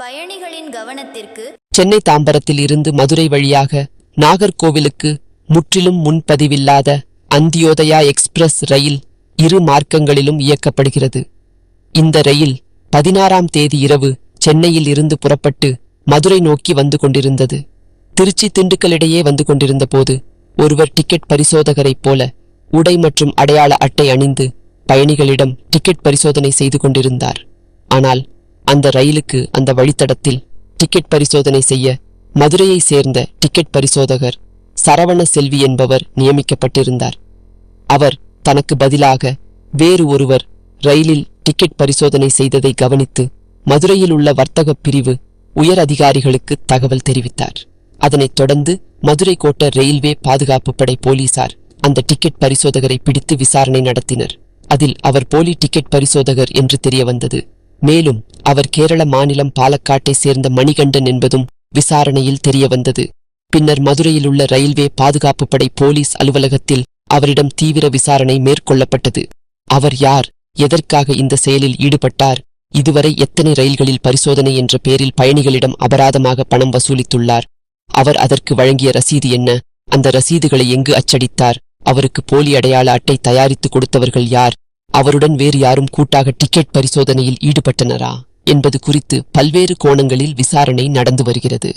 பயணிகளின் கவனத்திற்கு சென்னை தாம்பரத்தில் இருந்து மதுரை வழியாக நாகர்கோவிலுக்கு முற்றிலும் முன்பதிவில்லாத அந்தியோதயா எக்ஸ்பிரஸ் ரயில் இரு மார்க்கங்களிலும் இயக்கப்படுகிறது. இந்த ரயில் பதினாறாம் தேதி இரவு சென்னையில் இருந்து புறப்பட்டு மதுரை நோக்கி வந்து கொண்டிருந்தது. திருச்சி திண்டுக்கலிடையே வந்து கொண்டிருந்த போது ஒருவர் டிக்கெட் பரிசோதகரைப் போல உடை மற்றும் அடையாள அட்டை அணிந்து பயணிகளிடம் டிக்கெட் பரிசோதனை செய்து கொண்டிருந்தார். ஆனால் அந்த ரயிலுக்கு அந்த வழித்தடத்தில் டிக்கெட் பரிசோதனை செய்ய மதுரையை சேர்ந்த டிக்கெட் பரிசோதகர் சரவண செல்வி என்பவர் நியமிக்கப்பட்டிருந்தார். அவர் தனக்கு பதிலாக வேறு ஒருவர் ரயிலில் டிக்கெட் பரிசோதனை செய்ததை கவனித்து மதுரையில் உள்ள வர்த்தகப் பிரிவு உயர் அதிகாரிகளுக்கு தகவல் தெரிவித்தார். அதனைத் தொடர்ந்து மதுரை கோட்ட ரயில்வே பாதுகாப்பு படை போலீசார் அந்த டிக்கெட் பரிசோதகரை பிடித்து விசாரணை நடத்தினர். அதில் அவர் போலி டிக்கெட் பரிசோதகர் என்று தெரிய வந்தது மேலும் அவர் கேரள மாநிலம் பாலக்காட்டை சேர்ந்த மணிகண்டன் என்பதும் விசாரணையில் தெரியவந்தது. பின்னர் மதுரையில் உள்ள ரயில்வே பாதுகாப்பு படை போலீஸ் அலுவலகத்தில் அவரிடம் தீவிர விசாரணை மேற்கொள்ளப்பட்டது. அவர் யார் எதற்காக இந்த செயலில் ஈடுபட்டார் இதுவரை எத்தனை ரயில்களில் பரிசோதனை என்ற பேரில் பயணிகளிடம் அபராதமாக பணம் வசூலித்துள்ளார் அவர் அதற்கு வழங்கிய ரசீது என்ன அந்த ரசீதுகளை எங்கு அச்சடித்தார் அவருக்கு போலி அடையாள அட்டை தயாரித்து கொடுத்தவர்கள் யார் அவருடன் வேறு யாரும் கூட்டாக டிக்கெட் பரிசோதனையில் ஈடுபட்டனரா? என்பது குறித்து பல்வேறு கோணங்களில் விசாரணை நடந்து வருகிறது.